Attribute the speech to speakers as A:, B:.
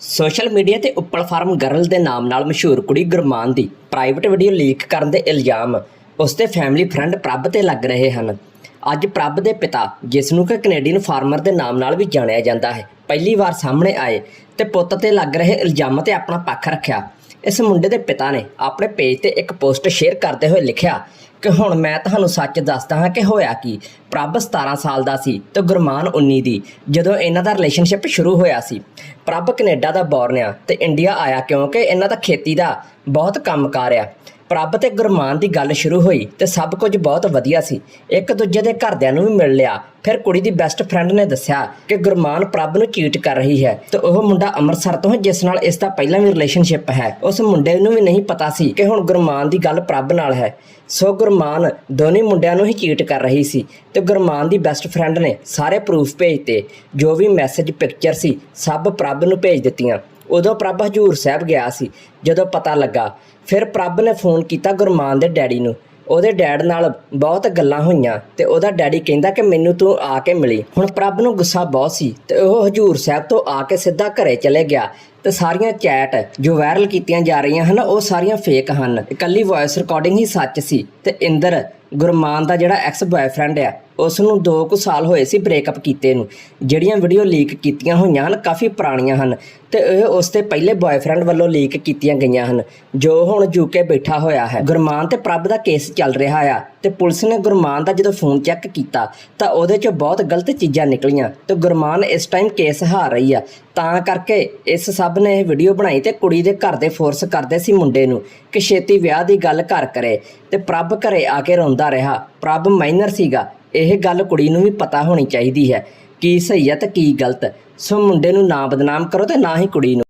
A: Social media ਤੇ Uppal farm girl ਦੇ ਨਾਮ ਨਾਲ ਮਸ਼ਹੂਰ ਕੁੜੀ ਗੁਰਮਾਨ ਦੀ ਪ੍ਰਾਈਵੇਟ ਵੀਡੀਓ ਲੀਕ ਕਰਨ ਦੇ ਇਲਜ਼ਾਮ। ਉਸ ਦੇ ਫੈਮਿਲੀ ਫਰੈਂਡ ਪ੍ਰਭ ਤੇ ਲੱਗ ਰਹੇ ਹਨ। ਅੱਜ ਪ੍ਰਭ ਦੇ ਪਿਤਾ, ਜਿਸ ਨੂੰ ਕਿ ਕੈਨੇਡੀਅਨ ਫਾਰਮਰ ਦੇ ਨਾਮ ਨਾਲ ਵੀ ਜਾਣਿਆ ਜਾਂਦਾ ਹੈ, ਪਹਿਲੀ ਵਾਰ ਸਾਹਮਣੇ ਆਏ ਤੇ ਪੁੱਤ ਤੇ ਲੱਗ ਰਹੇ ਇਲਜ਼ਾਮਾਂ ਤੇ ਆਪਣਾ ਪੱਖ ਰੱਖਿਆ। ਇਸ ਮੁੰਡੇ ਦੇ ਪਿਤਾ ਨੇ ਆਪਣੇ ਪੇਜ ਤੇ ਇੱਕ ਪੋਸਟ ਸ਼ੇਅਰ ਕਰਦੇ ਹੋਏ ਲਿਖਿਆ ਕਿ ਹੁਣ ਮੈਂ ਤੁਹਾਨੂੰ ਸੱਚ ਦੱਸਦਾ ਹਾਂ ਕਿ ਹੋਇਆ ਕੀ। ਪ੍ਰਭ 17 ਸਾਲ ਦਾ ਸੀ ਤੇ ਗੁਰਮਾਨ 19 ਦੀ, ਜਦੋਂ ਇਹਨਾਂ ਦਾ ਰਿਲੇਸ਼ਨਸ਼ਿਪ ਸ਼ੁਰੂ ਹੋਇਆ ਸੀ। ਪ੍ਰਭ ਕੈਨੇਡਾ ਦਾ ਬੌਰਨ ਆ ਤੇ ਇੰਡੀਆ ਆਇਆ ਕਿਉਂਕਿ ਇਹਨਾਂ ਦਾ ਖੇਤੀ ਦਾ ਬਹੁਤ ਕੰਮ ਕਾਰ ਆ। ਪ੍ਰਭ ਤੇ ਗੁਰਮਾਨ ਦੀ ਗੱਲ ਸ਼ੁਰੂ ਹੋਈ ਤੇ ਸਭ ਕੁਝ ਬਹੁਤ ਵਧੀਆ ਸੀ। ਇੱਕ ਦੂਜੇ ਦੇ ਘਰਦਿਆਂ ਨੂੰ ਵੀ ਮਿਲ ਲਿਆ। ਫਿਰ ਕੁੜੀ ਦੀ ਬੈਸਟ ਫਰੈਂਡ ਨੇ ਦੱਸਿਆ ਕਿ ਗੁਰਮਾਨ ਪ੍ਰਭ ਨੂੰ ਚੀਟ ਕਰ ਰਹੀ ਹੈ ਤੇ ਉਹ ਮੁੰਡਾ ਅੰਮ੍ਰਿਤਸਰ ਤੋਂ ਹੈ, ਜਿਸ ਨਾਲ ਇਸ ਦਾ ਪਹਿਲਾਂ ਵੀ ਰਿਲੇਸ਼ਨਸ਼ਿਪ ਹੈ। ਉਸ ਮੁੰਡੇ ਨੂੰ ਵੀ ਨਹੀਂ ਪਤਾ ਸੀ ਕਿ ਹੁਣ ਗੁਰਮਾਨ ਦੀ ਗੱਲ ਪ੍ਰਭ ਨਾਲ ਹੈ। ਸੋ ਗੁਰਮਾਨ ਦੋਨੇ ਮੁੰਡਿਆਂ ਨੂੰ ਹੀ ਚੀਟ ਕਰ ਰਹੀ ਸੀ ਤੇ ਗੁਰਮਾਨ ਦੀ ਬੈਸਟ ਫਰੈਂਡ ਨੇ ਸਾਰੇ ਪ੍ਰੂਫ ਭੇਜਤੇ। ਜੋ ਵੀ ਮੈਸੇਜ ਪਿਕਚਰ ਸੀ, ਸਭ ਪ੍ਰਭ ਨੂੰ ਭੇਜ ਦਿੱਤੀਆਂ। ਉਦੋਂ ਪ੍ਰਭ ਹਜੂਰ ਸਾਹਿਬ ਗਿਆ ਸੀ, ਜਦੋਂ ਪਤਾ ਲੱਗਾ। ਫਿਰ ਪ੍ਰਭ ਨੇ ਫੋਨ ਕੀਤਾ ਗੁਰਮਾਨ ਦੇ ਡੈਡੀ ਨੂੰ। ਉਹਦੇ ਡੈਡ ਨਾਲ ਬਹੁਤ ਗੱਲਾਂ ਹੋਈਆਂ ਤੇ ਉਹਦਾ ਡੈਡੀ ਕਹਿੰਦਾ ਕਿ ਮੈਨੂੰ ਤੂੰ ਆ ਕੇ ਮਿਲੀ। ਹੁਣ ਪ੍ਰਭ ਨੂੰ ਗੁੱਸਾ ਬਹੁਤ ਸੀ ਤੇ ਉਹ ਹਜੂਰ ਸਾਹਿਬ ਤੋਂ ਆ ਕੇ ਸਿੱਧਾ ਘਰੇ ਚਲੇ ਗਿਆ। ਤੇ ਸਾਰੀਆਂ ਚੈਟ ਜੋ ਵਾਇਰਲ ਕੀਤੀਆਂ ਜਾ ਰਹੀਆਂ ਹਨ, ਉਹ ਸਾਰੀਆਂ ਫੇਕ ਹਨ। ਇਕੱਲੀ ਵੌਇਸ ਰਿਕਾਰਡਿੰਗ ਹੀ ਸੱਚ ਸੀ ਤੇ ਇੰਦਰ ਗੁਰਮਾਨ ਦਾ ਜਿਹੜਾ ਐਕਸ ਬॉयਫ੍ਰੈਂਡ ਆ ਉਸ ਨੂੰ 2 ਕੁ ਸਾਲ ਹੋਏ ਸੀ ਬ੍ਰੇਕਅਪ ਕੀਤੇ ਨੂੰ। ਜਿਹੜੀਆਂ ਵੀਡੀਓ ਲੀਕ ਕੀਤੀਆਂ ਹੋਈਆਂ ਹਨ, ਕਾਫੀ ਪੁਰਾਣੀਆਂ ਹਨ ਤੇ ਇਹ ਉਸ 'ਤੇ ਪਹਿਲੇ ਬॉयਫ੍ਰੈਂਡ ਵੱਲੋਂ ਲੀਕ ਕੀਤੀਆਂ ਗਈਆਂ ਹਨ, ਜੋ ਹੁਣ ਯੂਕੇ ਬੈਠਾ ਹੋਇਆ ਹੈ। ਗੁਰਮਾਨ ਤੇ ਪ੍ਰਭ ਦਾ ਕੇਸ ਚੱਲ ਰਿਹਾ ਆ ਤੇ ਪੁਲਿਸ ਨੇ ਗੁਰਮਾਨ ਦਾ ਜਦੋਂ ਫੋਨ ਚੈੱਕ ਕੀਤਾ ਤਾਂ ਉਹਦੇ 'ਚੋਂ ਬਹੁਤ ਗਲਤ ਚੀਜ਼ਾਂ ਨਿਕਲੀਆਂ ਤੇ ਗੁਰਮਾਨ ਇਸ ਟਾਈਮ ਕੇਸ ਹਾਰ ਰਹੀ ਆ। ਤਾਂ ਕਰਕੇ ਇਸ ਸਭ ਨੇ ਇਹ ਵੀਡੀਓ ਬਣਾਈ ਤੇ ਕੁੜੀ ਦੇ ਘਰ ਦੇ ਫੋਰਸ ਕਰਦੇ ਸੀ ਮੁੰਡੇ ਨੂੰ ਕਿ ਛੇਤੀ ਵਿਆਹ ਦੀ ਗੱਲ ਘਰ ਕਰੇ ਤੇ ਪ੍ਰਭ ਘਰੇ ਆ ਕੇ ਰੋਂਦਾ ਰਿਹਾ। ਪ੍ਰਭ ਮਾਈਨਰ ਸੀਗਾ। ਇਹ ਗੱਲ ਕੁੜੀ ਨੂੰ ਵੀ ਪਤਾ ਹੋਣੀ ਚਾਹੀਦੀ ਹੈ। ਕੀ ਸਹੀ ਹੈ ਤੇ ਕੀ ਗਲਤ। ਸੋ ਮੁੰਡੇ ਨੂੰ ਨਾ ਬਦਨਾਮ ਕਰੋ ਤੇ ਨਾ ਹੀ ਕੁੜੀ ਨੂੰ।